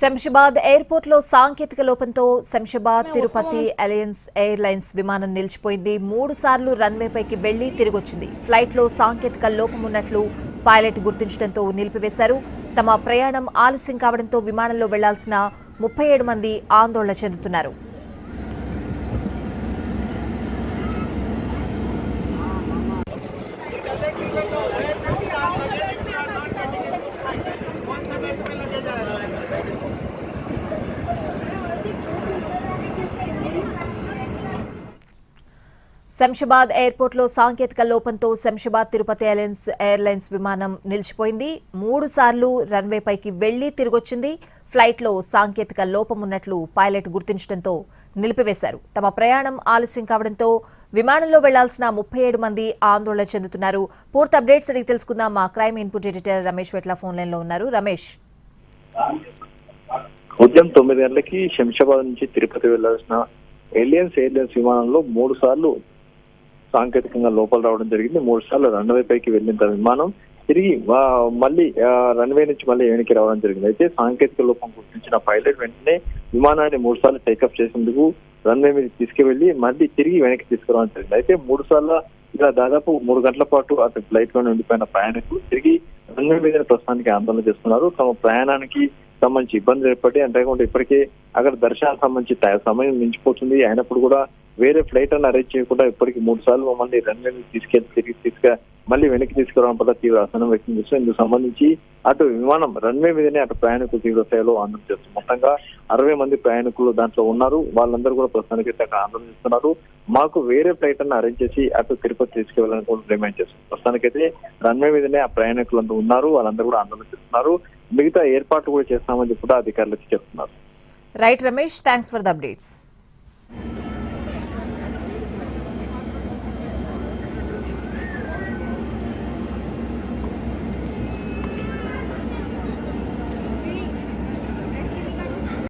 శంషాబాద్ ఎయిర్పోర్ట్లో సాంకేతిక లోపంతో శంషాబాద్ తిరుపతి అలయన్స్ ఎయిర్లైన్స్ విమానం నిలిచిపోయింది. మూడు సార్లు రన్వే పైకి వెళ్ళి తిరిగొచ్చింది. ఫ్లైట్లో సాంకేతిక లోపం ఉన్నట్లు పైలట్ గుర్తించడంతో నిలిపివేశారు. తమ ప్రయాణం ఆలస్యం కావడంతో విమానంలో వెళ్ళాల్సిన ముప్పై ఏడు మంది ఆందోళన చెందుతున్నారు. శంషాబాద్ ఎయిర్పోర్ట్లో సాంకేతిక లోపంతో శంషాబాద్ తిరుపతి ఎయిర్లైన్స్ ఎయిర్లైన్స్ విమానం నిలిచిపోయింది. మూడు సార్లు రన్వే పైకి వెళ్ళి తిరిగొచ్చింది. ఫ్లైట్లో సాంకేతిక లోపం ఉన్నట్లు పైలట్ గుర్తించడంతో నిలిపివేశారు. తమ ప్రయాణం ఆలస్యం కావడంతో విమానంలో వెళ్ళాల్సిన ముప్పై ఏడు మంది ఆందోళన చెందుతున్నారు. పూర్తి అప్డేట్స్ అడిగి తెలుసుకుందాం. మా crime input editor Ramesh Vetla phone లైన్లో ఉన్నారు. రమేష్. ఉదయం తొమ్మిది గంటలకి శంషాబాద్ నుంచి తిరుపతి వెళ్ళాల్సిన ఏలియన్స్ ఎయిర్లైన్స్ విమానంలో మూడు సార్లు సాంకేతికంగా లోపల రావడం జరిగింది. మూడు సార్లు రన్వే పైకి వెళ్ళిన విమానం తిరిగి మళ్ళీ రన్వే నుంచి మళ్ళీ వెనక్కి రావడం జరిగింది. అయితే సాంకేతిక లోపం గుర్తించిన పైలట్ వెంటనే విమానాన్ని మూడు సార్లు టేకప్ చేసేందుకు రన్వే మీద తీసుకువెళ్ళి మళ్ళీ తిరిగి వెనక్కి తీసుకురావడం జరిగింది. అయితే మూడు సార్లు ఇలా దాదాపు మూడు గంటల పాటు అతని ఫ్లైట్లోనే ఉండిపోయిన ప్రయాణికులు తిరిగి రన్వే మీద ప్రస్తుతానికి ఆందోళన చేస్తున్నారు. తమ ప్రయాణానికి సంబంధించి ఇబ్బందులు ఏర్పడి అంతేకాకుండా ఇప్పటికే అక్కడ దర్శనానికి సంబంధించి సమయం మించిపోతుంది. అయినప్పుడు కూడా వేరే ఫ్లైట్ అని అరేంజ్ చేయకుండా ఇప్పటికి మూడు సార్లు మమ్మల్ని రన్వే తీసుకెళ్ళి తిరిగి తీసుక మళ్ళీ వెనక్కి తీసుకురావడం పట్ల తీవ్ర అసహనం వ్యక్తం చేస్తూ ఇందుకు సంబంధించి అటు విమానం రన్వే మీదనే అటు ప్రయాణికులు తీవ్ర స్థాయిలో ఆందోళన చేస్తున్నారు. మొత్తంగా అరవై మంది ప్రయాణికులు దాంట్లో ఉన్నారు. వాళ్ళందరూ కూడా ప్రస్తుతానికి అక్కడ ఆందోళన చేస్తున్నారు. మాకు వేరే ఫ్లైట్ అన్ని అరేంజ్ చేసి అటు తిరుపతి తీసుకెళ్ళాలని కూడా డిమాండ్ చేస్తుంది ప్రస్తుతానికైతే రన్వే మీదనే ఆ ప్రయాణికులందరూ ఉన్నారు. వాళ్ళందరూ కూడా ఆందోళన చేస్తున్నారు. మిగతా ఏర్పాట్లు కూడా చేస్తామని చెప్పి కూడా అధికారులు చెప్తున్నారు. Right Ramesh thanks for the updates